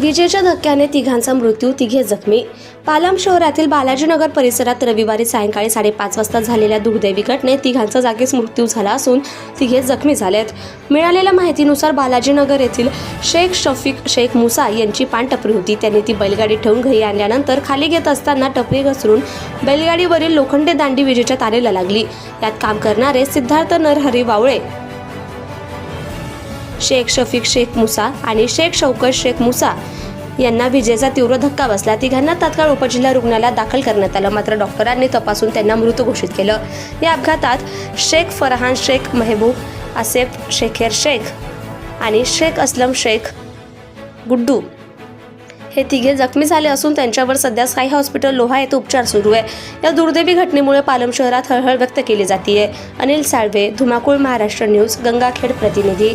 विजेच्या धक्क्याने तिघांचा मृत्यू तिघे जखमी. पालम शहरातील बालाजीनगर परिसरात रविवारी सायंकाळी साडेपाच वाजता झालेल्या दुर्दैवी घटनेत तिघांचा जागीच मृत्यू झाला असून तिघे जखमी झालेत. मिळालेल्या माहितीनुसार बालाजीनगर येथील शेख शफीक शेख मुसा यांची पान टपरी होती. त्यांनी ती बैलगाडी ठेवून घरी आणल्यानंतर खाली घेत असताना टपरी घसरून बैलगाडीवरील लोखंडी दांडी विजेच्या तारेला लागली. यात काम करणारे सिद्धार्थ नरहरी वावळे शेख शफीक शेख मुसा आणि शेख शौकत शेख मुसा यांना विजेचा तीव्र धक्का बसला. तिघांना तात्काळ उपजिल्हा रुग्णालयात दाखल करण्यात आलं. मात्र डॉक्टरांनी तपासून त्यांना मृत घोषित केलं. या अपघातात शेख फरहान शेख मेहबूब आसेफ शेखेर शेख आणि शेख असलम शेख गुड्डू हे तिघे जखमी झाले असून त्यांच्यावर सध्या स्काय हॉस्पिटल लोहा येथे उपचार सुरू आहे. या दुर्दैवी घटनेमुळे पालम शहरात हळहळ व्यक्त केली जाते अनिल साळवे धुमाकूळ महाराष्ट्र न्यूज गंगाखेड प्रतिनिधी.